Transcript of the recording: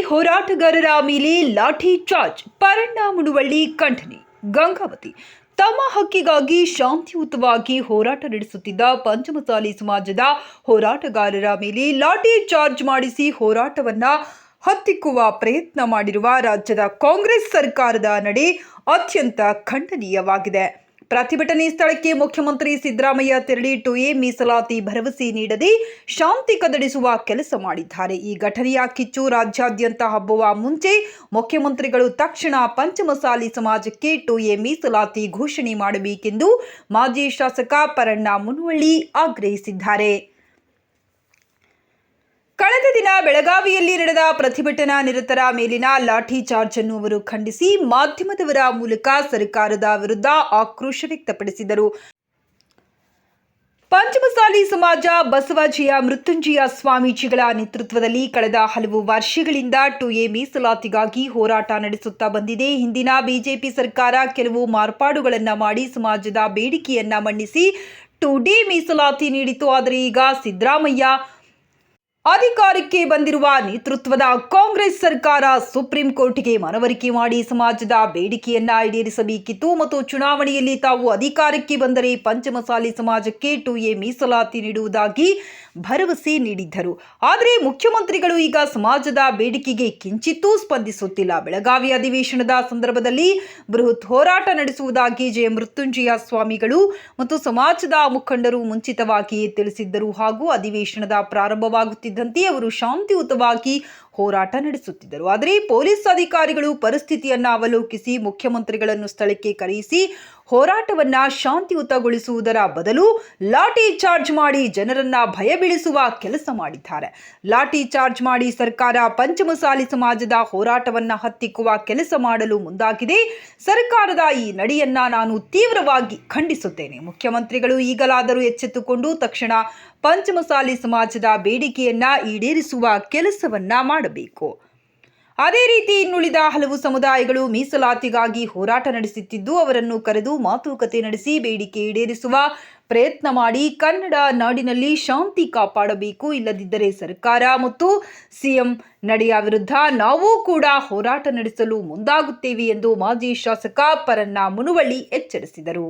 ಹೋರಾಟಗಾರರ ಮೇಲೆ ಲಾಠಿ ಚಾರ್ಜ್ ಪರಣ್ಣ ಮುಡುವಳ್ಳಿ ಖಂಡನೆ ಗಂಗಾವತಿ. ತಮ್ಮ ಹಕ್ಕಿಗಾಗಿ ಶಾಂತಿಯುತವಾಗಿ ಹೋರಾಟ ನಡೆಸುತ್ತಿದ್ದ ಪಂಚಮಸಾಲಿ ಸಮಾಜದ ಹೋರಾಟಗಾರರ ಮೇಲೆ ಲಾಠಿ ಚಾರ್ಜ್ ಮಾಡಿಸಿ ಹೋರಾಟವನ್ನ ಹತ್ತಿಕ್ಕುವ ಪ್ರಯತ್ನ ಮಾಡಿರುವ ರಾಜ್ಯದ ಕಾಂಗ್ರೆಸ್ ಸರ್ಕಾರದ ನಡೆ ಅತ್ಯಂತ ಖಂಡನೀಯವಾಗಿದೆ. ಪ್ರತಿಭಟನೆ ಸ್ಥಳಕ್ಕೆ ಮುಖ್ಯಮಂತ್ರಿ ಸಿದ್ದರಾಮಯ್ಯ ತೆರಳಿ ಎ ಮೀಸಲಾತಿ ಭರವಸೆ ನೀಡದೆ ಶಾಂತಿ ಕದಡಿಸುವ ಕೆಲಸ ಮಾಡಿದ್ದಾರೆ. ಈ ಘಟನೆಯ ಕಿಚ್ಚು ರಾಜ್ಯಾದ್ಯಂತ ಹಬ್ಬುವ ಮುಂಚೆ ಮುಖ್ಯಮಂತ್ರಿಗಳು ತಕ್ಷಣ ಪಂಚಮಸಾಲಿ ಸಮಾಜಕ್ಕೆ ಟು ಎ ಮೀಸಲಾತಿ ಘೋಷಣೆ ಮಾಡಬೇಕೆಂದು ಮಾಜಿ ಶಾಸಕ ಪರಣ್ಣ ಮುನವಳ್ಳಿ ಆಗ್ರಹಿಸಿದ್ದಾರೆ. ದಿನ ಬೆಳಗಾವಿಯಲ್ಲಿ ನಡೆದ ಪ್ರತಿಭಟನಾ ನಿರತರ ಮೇಲಿನ ಲಾಠಿ ಚಾರ್ಜ್ ಅನ್ನು ಅವರು ಖಂಡಿಸಿ ಮಾಧ್ಯಮದವರ ಮೂಲಕ ಸರ್ಕಾರದ ವಿರುದ್ಧ ಆಕ್ರೋಶ ವ್ಯಕ್ತಪಡಿಸಿದರು. ಪಂಚಮಸಾಲಿ ಸಮಾಜ, ಬಸವಾಜಿಯ ಮೃತ್ಯುಂಜಯ ಸ್ವಾಮೀಜಿಗಳ ನೇತೃತ್ವದಲ್ಲಿ ಕಳೆದ ಹಲವು ವರ್ಷಗಳಿಂದ ಟು ಎ ಮೀಸಲಾತಿಗಾಗಿ ಹೋರಾಟ ನಡೆಸುತ್ತಾ ಬಂದಿದೆ. ಹಿಂದಿನ ಬಿಜೆಪಿ ಸರ್ಕಾರ ಕೆಲವು ಮಾರ್ಪಾಡುಗಳನ್ನು ಮಾಡಿ ಸಮಾಜದ ಬೇಡಿಕೆಯನ್ನ ಮನ್ನಿಸಿ ಟು ಡಿ ಮೀಸಲಾತಿ ನೀಡಿತು ಆದರೆ ಈಗ ಸಿದ್ದರಾಮಯ್ಯ ಅಧಿಕಾರಕ್ಕೆ ಬಂದಿರುವ ನೇತೃತ್ವದ ಕಾಂಗ್ರೆಸ್ ಸರ್ಕಾರ ಸುಪ್ರೀಂ ಕೋರ್ಟ್ಗೆ ಮನವರಿಕೆ ಮಾಡಿ ಸಮಾಜದ ಬೇಡಿಕೆಯನ್ನ ಈಡೇರಿಸಬೇಕಿತ್ತು ಮತ್ತು ಚುನಾವಣೆಯಲ್ಲಿ ತಾವು ಅಧಿಕಾರಕ್ಕೆ ಬಂದರೆ ಪಂಚಮಸಾಲಿ ಸಮಾಜಕ್ಕೆ ಟು ಎ ಮೀಸಲಾತಿ ನೀಡುವುದಾಗಿ ಭರವಸೆ ನೀಡಿದ್ದರು. ಆದರೆ ಮುಖ್ಯಮಂತ್ರಿಗಳು ಈಗ ಸಮಾಜದ ಬೇಡಿಕೆಗೆ ಕಿಂಚಿತ್ತೂ ಸ್ಪಂದಿಸುತ್ತಿಲ್ಲ. ಬೆಳಗಾವಿ ಅಧಿವೇಶನದ ಸಂದರ್ಭದಲ್ಲಿ ಬೃಹತ್ ಹೋರಾಟ ನಡೆಸುವುದಾಗಿ ಜಯ ಮೃತ್ಯುಂಜಯ ಸ್ವಾಮಿಗಳು ಮತ್ತು ಸಮಾಜದ ಮುಖಂಡರು ಮುಂಚಿತವಾಗಿಯೇ ತಿಳಿಸಿದ್ದರು ಹಾಗೂ ಅಧಿವೇಶನದ ಪ್ರಾರಂಭವಾಗುತ್ತಿದ್ದಂತೆ ಅವರು ಶಾಂತಿಯುತವಾಗಿ ಹೋರಾಟ ನಡೆಸುತ್ತಿದ್ದರು. ಆದರೆ ಪೊಲೀಸ್ ಅಧಿಕಾರಿಗಳು ಪರಿಸ್ಥಿತಿಯನ್ನು ಅವಲೋಕಿಸಿ, ಮುಖ್ಯಮಂತ್ರಿಗಳನ್ನು ಸ್ಥಳಕ್ಕೆ ಕರೆಯಿಸಿ, ಹೋರಾಟವನ್ನು ಶಾಂತಿಯುತಗೊಳಿಸುವುದರ ಬದಲು ಲಾಠಿ ಚಾರ್ಜ್ ಮಾಡಿ ಜನರನ್ನ ಭಯ ಬೀಳಿಸುವ ಕೆಲಸ ಮಾಡಿದ್ದಾರೆ. ಲಾಠಿ ಚಾರ್ಜ್ ಮಾಡಿ ಸರ್ಕಾರ ಪಂಚಮಸಾಲಿ ಸಮಾಜದ ಹೋರಾಟವನ್ನು ಹತ್ತಿಕ್ಕುವ ಕೆಲಸ ಮಾಡಲು ಮುಂದಾಗಿದೆ. ಸರ್ಕಾರದ ಈ ನಡೆಯನ್ನ ನಾನು ತೀವ್ರವಾಗಿ ಖಂಡಿಸುತ್ತೇನೆ. ಮುಖ್ಯಮಂತ್ರಿಗಳು ಈಗಲಾದರೂ ಎಚ್ಚೆತ್ತುಕೊಂಡು ತಕ್ಷಣ ಪಂಚಮಸಾಲಿ ಸಮಾಜದ ಬೇಡಿಕೆಯನ್ನ ಈಡೇರಿಸುವ ಕೆಲಸವನ್ನ ಮಾಡಬೇಕು. ಅದೇ ರೀತಿ ಇನ್ನುಳಿದ ಹಲವು ಸಮುದಾಯಗಳು ಮೀಸಲಾತಿಗಾಗಿ ಹೋರಾಟ ನಡೆಸುತ್ತಿದ್ದು, ಅವರನ್ನು ಕರೆದು ಮಾತುಕತೆ ನಡೆಸಿ ಬೇಡಿಕೆ ಈಡೇರಿಸುವ ಪ್ರಯತ್ನ ಮಾಡಿ ಕನ್ನಡ ನಾಡಿನಲ್ಲಿ ಶಾಂತಿ ಕಾಪಾಡಬೇಕು. ಇಲ್ಲದಿದ್ದರೆ ಸರ್ಕಾರ ಮತ್ತು ಸಿಎಂ ನಡೆಯ ವಿರುದ್ಧ ನಾವು ಕೂಡ ಹೋರಾಟ ನಡೆಸಲು ಮುಂದಾಗುತ್ತೇವೆ ಎಂದು ಮಾಜಿ ಶಾಸಕ ಪರನ್ನ ಮುನುವಳ್ಳಿ ಎಚ್ಚರಿಸಿದರು.